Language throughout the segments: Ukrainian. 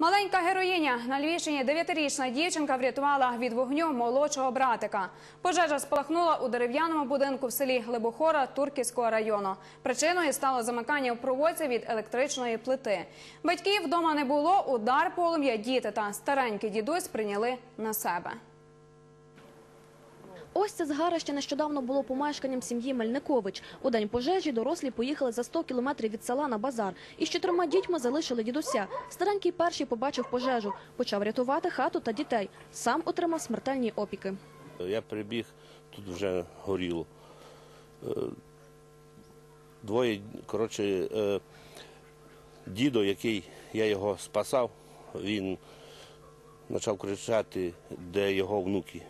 Маленька героїня на Львівщині дев'ятирічна дівчинка врятувала від вогню молодшого братика. Пожежа спалахнула у дерев'яному будинку в селі Глибохора Турківського району. Причиною стало замикання в проводці від електричної плити. Батьків вдома не було. Удар полум'я діти та старенький дідусь прийняли на себе. Ось це згарище нещодавно було помешканням сім'ї Мельникович. У день пожежі дорослі поїхали за 100 кілометрів від села на базар. І з чотирма дітьми залишили дідуся. Старенький перший побачив пожежу, почав рятувати хату та дітей. Сам отримав смертельні опіки. Я прибіг, тут вже горіло. Е, Двоє, коротше, е, дідо, який я його спасав, він почав кричати, де його внуки.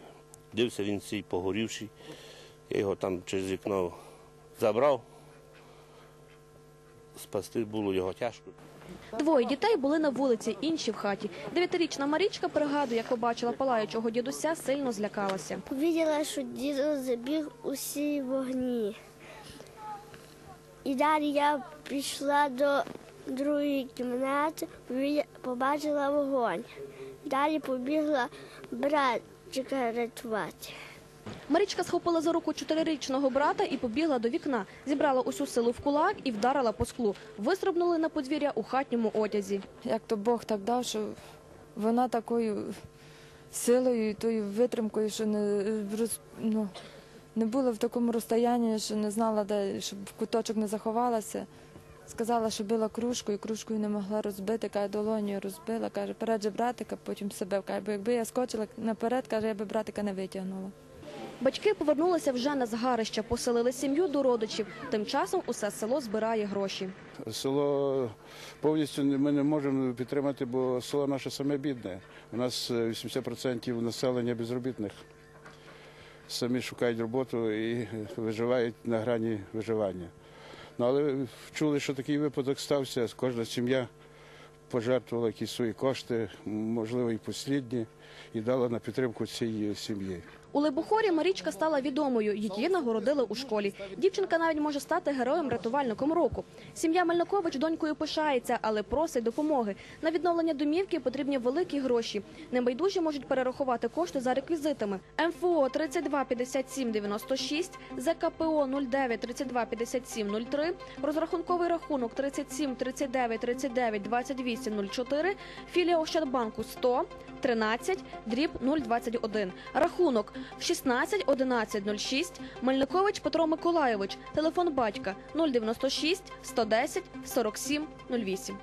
Дивився він цей погорівший. Я його там через вікно забрав. Спасти було його тяжко. Двоє дітей були на вулиці, інші в хаті. Дев'ятирічна Марічка пригадує, як побачила палаючого дідуся, сильно злякалася. Побачила, що дідо забіг усі вогні. І далі я пішла до другої кімнати, побачила вогонь. Далі побігла братчика рятувати. Марічка схопила за руку чотирирічного брата і побігла до вікна. Зібрала усю силу в кулак і вдарила по склу. Вистрибнули на подвір'я у хатньому одязі. як то Бог так дав, що вона такою силою і тою витримкою, що не, ну, не була в такому розстоянні, що не знала, де, щоб в куточок не заховалася. Сказала, що била кружкою, кружкою не могла розбити, каже, долонію розбила, каже, перед же братика, потім себе. Каже, бо якби я скочила наперед, каже, я би братика не витягнула. Батьки повернулися вже на згарище, поселили сім'ю до родичів. Тим часом усе село збирає гроші. Село повністю не- ми не можемо підтримати, бо село наше саме бідне. У нас е, 80% населення безробітних. Самі шукають роботу і виживають на грані виживання. Ну, але чули, що такий випадок стався. Кожна сім'я пожертвувала якісь свої кошти, можливо, і послідні, і дала на підтримку цієї сім'ї. У Либухорі Марічка стала відомою. Її нагородили у школі. Дівчинка навіть може стати героєм-рятувальником року. Сім'я Мельникович донькою пишається, але просить допомоги. На відновлення домівки потрібні великі гроші. Небайдужі можуть перерахувати кошти за реквізитами. МФО 32 57 96, ЗКПО 09 32 57 03, розрахунковий рахунок 37 39 39 28 04, філія Ощадбанку 100 13 дріб 021. Рахунок 16 11 06, Мельникович Петро Миколайович, телефон батька 096 110 47 08.